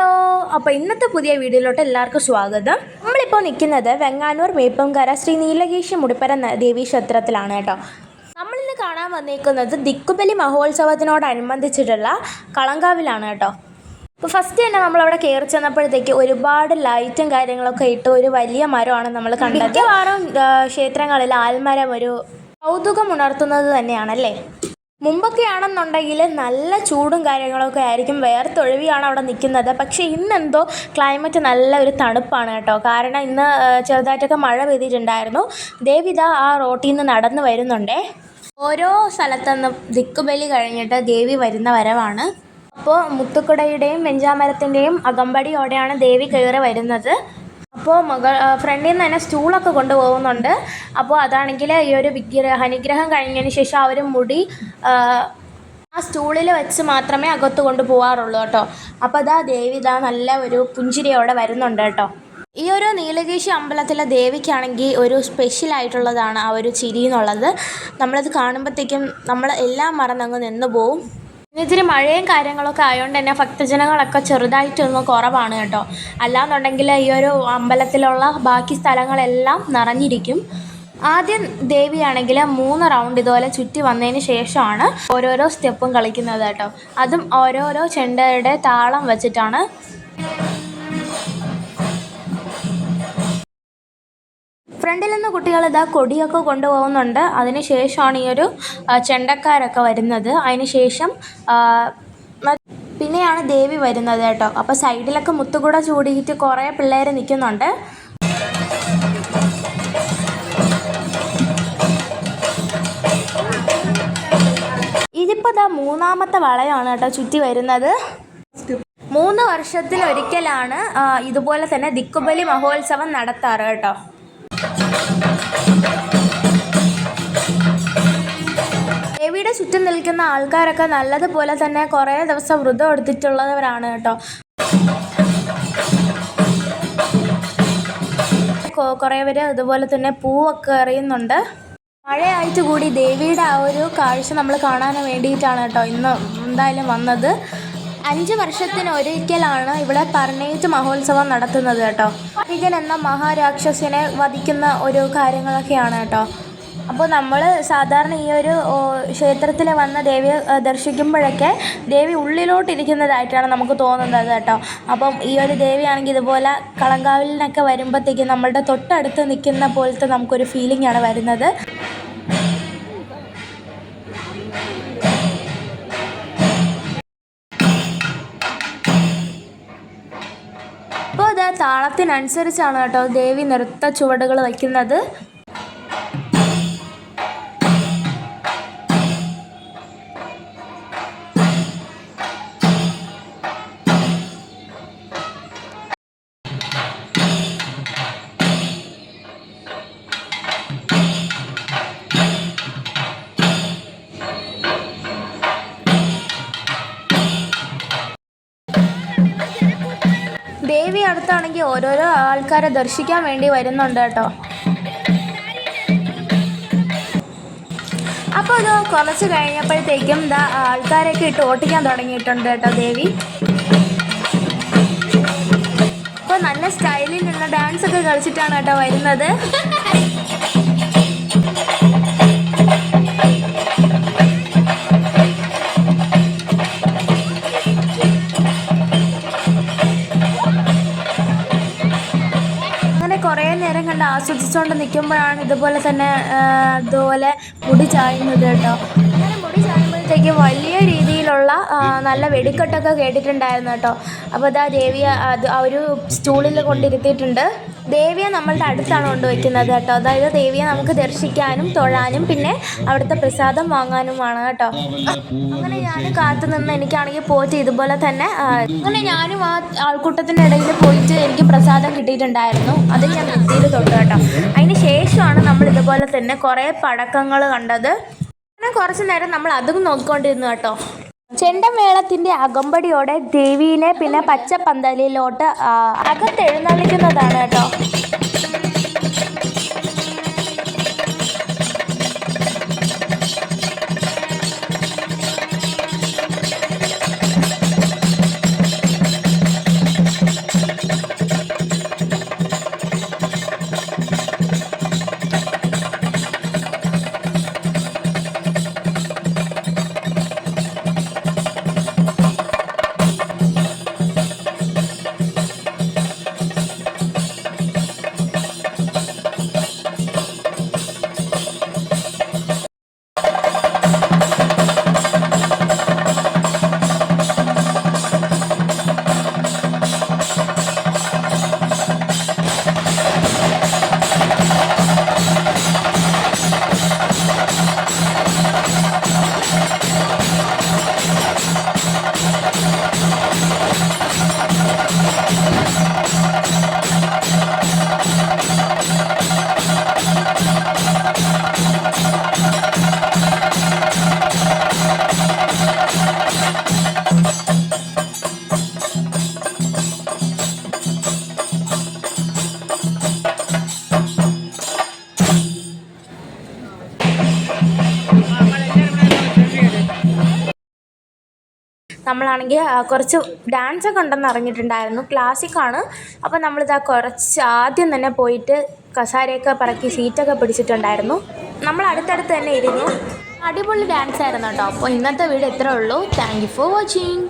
Hello അപ്പോൾ ഇന്നത്തെ പുതിയ വീഡിയോയിലോട്ട് എല്ലാവർക്കും സ്വാഗതം. നമ്മളിപ്പോൾ നിൽക്കുന്നത് വെങ്ങാനൂർ മേപ്പംകര ശ്രീ നീലകേശി മുടിപ്പര ദേവീ ക്ഷേത്രത്തിലാണ് കേട്ടോ. നമ്മളിന്ന് കാണാൻ വന്നിരിക്കുന്നത് ദിക്കുബലി മഹോത്സവത്തിനോടനുബന്ധിച്ചിട്ടുള്ള കളങ്കാവിലാണ് കേട്ടോ. അപ്പോൾ ഫസ്റ്റ് തന്നെ നമ്മളവിടെ കയറി ചെന്നപ്പോഴത്തേക്ക് ഒരുപാട് ലൈറ്റും കാര്യങ്ങളൊക്കെ ഇട്ട് ഒരു വലിയ മരമാണ് നമ്മൾ കണ്ടത്. മിക്കവാറും ക്ഷേത്രങ്ങളിൽ ആൽമരം ഒരു കൗതുകം ഉണർത്തുന്നത് തന്നെയാണല്ലേ? മുമ്പൊക്കെ ആണെന്നുണ്ടെങ്കിൽ നല്ല ചൂടും കാര്യങ്ങളൊക്കെ ആയിരിക്കും. വേർത്തൊഴുവിയാണ് അവിടെ നിൽക്കുന്നത്. പക്ഷേ ഇന്നെന്തോ ക്ലൈമറ്റ് നല്ല ഒരു തണുപ്പാണ് കേട്ടോ. കാരണം ഇന്ന് ചെറുതായിട്ടൊക്കെ മഴ പെയ്തിട്ടുണ്ടായിരുന്നു. ദേവിത ആ റോട്ടിൽ നിന്ന് നടന്നു വരുന്നുണ്ടേ. ഓരോ സ്ഥലത്തുനിന്നും ദിക്കുബലി കഴിഞ്ഞിട്ട് ദേവി വരുന്ന വരവാണ്. അപ്പോൾ മുത്തുക്കുടയുടെയും വെഞ്ചാമരത്തിന്റെയും അകമ്പടിയോടെയാണ് ദേവി കയറി വരുന്നത്. അപ്പോൾ മകൾ ഫ്രണ്ടിൽ നിന്ന് തന്നെ സ്റ്റൂളൊക്കെ കൊണ്ടുപോകുന്നുണ്ട്. അപ്പോൾ അതാണെങ്കിൽ ഈ ഒരു വിഗ്രഹ അനുഗ്രഹം കഴിഞ്ഞതിന് ശേഷം അവർ മുടി ആ, സ്റ്റൂളിൽ വെച്ച് മാത്രമേ അകത്ത് കൊണ്ടുപോകാറുള്ളൂ കേട്ടോ. അപ്പോൾ അതാ ദേവി ഇതാ നല്ല ഒരു പുഞ്ചിരിയോടെ വരുന്നുണ്ട് കേട്ടോ. ഈ ഒരു നീലകേശി അമ്പലത്തിലെ ദേവിക്കാണെങ്കിൽ ഒരു സ്പെഷ്യൽ ആയിട്ടുള്ളതാണ് ആ ഒരു ചിരി എന്നുള്ളത്. നമ്മളത് കാണുമ്പോഴത്തേക്കും നമ്മൾ എല്ലാം മറന്നങ്ങ് നിന്ന് പോവും. ഇത്തിരി മഴയും കാര്യങ്ങളൊക്കെ ആയതുകൊണ്ട് തന്നെ ഭക്തജനങ്ങളൊക്കെ ചെറുതായിട്ടൊന്ന് കുറവാണ് കേട്ടോ. അല്ലാന്നുണ്ടെങ്കിൽ ഈ ഒരു അമ്പലത്തിലുള്ള ബാക്കി സ്ഥലങ്ങളെല്ലാം നിറഞ്ഞിരിക്കും. ആദ്യം ദേവിയാണെങ്കിൽ മൂന്ന് റൗണ്ട് ഇതുപോലെ ചുറ്റി വന്നതിന് ശേഷമാണ് ഓരോരോ സ്റ്റെപ്പും കളിക്കുന്നത് കേട്ടോ. അതും ഓരോരോ ചെണ്ടയുടെ താളം വെച്ചിട്ടാണ്. ഫ്രണ്ടിൽ നിന്ന് കുട്ടികൾ ഇതാ കൊടിയൊക്കെ കൊണ്ടുപോകുന്നുണ്ട്. അതിനുശേഷമാണ് ഈ ഒരു ചെണ്ടക്കാരൊക്കെ വരുന്നത്. അതിനുശേഷം പിന്നെയാണ് ദേവി വരുന്നത് കേട്ടോ. അപ്പോൾ സൈഡിലൊക്കെ മുത്തുകൂട ചൂടിയിട്ട് കുറേ പിള്ളേർ നിൽക്കുന്നുണ്ട്. ഇതിപ്പോൾ ഇതാ മൂന്നാമത്തെ വളയാണ് കേട്ടോ ചുറ്റി വരുന്നത്. മൂന്ന് വർഷത്തിലൊരിക്കലാണ് ഇതുപോലെ തന്നെ ദിക്കുബലി മഹോത്സവം നടത്താറ് കേട്ടോ. ദേവിയുടെ ചുറ്റും നിൽക്കുന്ന ആൾക്കാരൊക്കെ നല്ലതുപോലെ തന്നെ കുറേ ദിവസം വ്രതം എടുത്തിട്ടുള്ളവരാണ് കേട്ടോ. കുറേ പേര് അതുപോലെ തന്നെ പൂവൊക്കെ എറിയുന്നുണ്ട്. മഴയായിട്ട് കൂടി ദേവിയുടെ ആ ഒരു കാഴ്ച നമ്മൾ കാണാൻ വേണ്ടിയിട്ടാണ് കേട്ടോ ഇന്ന് എന്തായാലും വന്നത്. അഞ്ച് വർഷത്തിനൊരിക്കലാണ് ഇവിടെ പർണേറ്റ് മഹോത്സവം നടത്തുന്നത് കേട്ടോ. വികൻ എന്ന മഹാരാക്ഷസിനെ വധിക്കുന്ന ഒരു കാര്യങ്ങളൊക്കെയാണ് കേട്ടോ. അപ്പോൾ നമ്മൾ സാധാരണ ഈ ഒരു ക്ഷേത്രത്തിൽ വന്ന ദേവിയെ ദർശിക്കുമ്പോഴൊക്കെ ദേവി ഉള്ളിലോട്ടിരിക്കുന്നതായിട്ടാണ് നമുക്ക് തോന്നുന്നത് കേട്ടോ. അപ്പം ഈ ഒരു ദേവിയാണെങ്കിൽ ഇതുപോലെ കളങ്കാവിലിനൊക്കെ വരുമ്പോഴത്തേക്കും നമ്മളുടെ തൊട്ടടുത്ത് നിൽക്കുന്ന പോലത്തെ നമുക്കൊരു ഫീലിംഗ് ആണ് വരുന്നത്. താളത്തിനനുസരിച്ചാണ് കേട്ടോ ദേവി നൃത്ത ചുവടുകൾ വയ്ക്കുന്നത്. ദേവി അടുത്താണെങ്കിൽ ഓരോരോ ആൾക്കാരെ ദർശിക്കാൻ വേണ്ടി വരുന്നുണ്ട് കേട്ടോ. അപ്പോൾ ഇത് കുറച്ച് കഴിഞ്ഞപ്പോഴത്തേക്കും ദാ ആൾക്കാരൊക്കെ ഇട്ട് ഓട്ടിക്കാൻ തുടങ്ങിയിട്ടുണ്ട് കേട്ടോ ദേവി. അപ്പോൾ നല്ല സ്റ്റൈലിലുള്ള ഡാൻസ് ഒക്കെ കളിച്ചിട്ടാണ് കേട്ടോ വരുന്നത്. കുറേ നേരം കണ്ട് ആസ്വദിച്ചുകൊണ്ട് നിൽക്കുമ്പോഴാണ് ഇതുപോലെ തന്നെ ഇതുപോലെ മുടി ചായുന്നത് കേട്ടോ. അങ്ങനെ മുടി ചായുമ്പോഴത്തേക്ക് വലിയ രീതിയിലുള്ള നല്ല വെടിക്കെട്ടൊക്കെ കേട്ടിട്ടുണ്ടായിരുന്നു കേട്ടോ. അപ്പോൾ ഇതാ ദേവിയെ അത് ഒരു സ്റ്റൂളിൽ കൊണ്ടിരുത്തിയിട്ടുണ്ട്. ദേവിയെ നമ്മളുടെ അടുത്താണ് കൊണ്ടുവയ്ക്കുന്നത് കേട്ടോ. അതായത് ദേവിയെ നമുക്ക് ദർശിക്കാനും തൊഴാനും പിന്നെ അവിടുത്തെ പ്രസാദം വാങ്ങാനുമാണ് കേട്ടോ. അങ്ങനെ ഞാൻ കാത്തു നിന്ന് എനിക്കാണെങ്കിൽ പോയിട്ട് ഇതുപോലെ തന്നെ അങ്ങനെ ഞാനും ആ ആൾക്കൂട്ടത്തിന്റെ ഇടയിൽ പോയിട്ട് എനിക്ക് പ്രസാദം കിട്ടിയിട്ടുണ്ടായിരുന്നു. അത് ഞാൻ നെറ്റിയിൽ തൊട്ടു കേട്ടോ. അതിന് ശേഷമാണ് നമ്മൾ ഇതുപോലെ തന്നെ കുറേ പടക്കങ്ങൾ കണ്ടത്. അങ്ങനെ കുറച്ച് നേരം നമ്മൾ അതും നോക്കിക്കൊണ്ടിരുന്നു കേട്ടോ. ചെണ്ടമേളത്തിന്റെ അകമ്പടിയോടെ ദേവീനെ പിന്നെ പച്ചപ്പന്തലിലോട്ട് പന്തലിലോട്ട് അകത്തെഴുന്നള്ളിക്കുന്നതാണ് കേട്ടോ. നമ്മളാണെങ്കിൽ കുറച്ച് ഡാൻസ് ഒക്കെ ഉണ്ടെന്ന് അറിഞ്ഞിട്ടുണ്ടായിരുന്നു. ക്ലാസിക്കാണ് അപ്പോൾ നമ്മളിതാ കുറച്ച് ആദ്യം തന്നെ പോയിട്ട് കസാരയൊക്കെ പറക്കി സീറ്റൊക്കെ പിടിച്ചിട്ടുണ്ടായിരുന്നു. നമ്മൾ അടുത്തടുത്ത് തന്നെ ഇരുന്നു. അടിപൊളി ഡാൻസ് ആയിരുന്നു കേട്ടോ. അപ്പോൾ ഇന്നത്തെ വീഡിയോ ഇത്രേ ഉള്ളൂ. Thank you for watching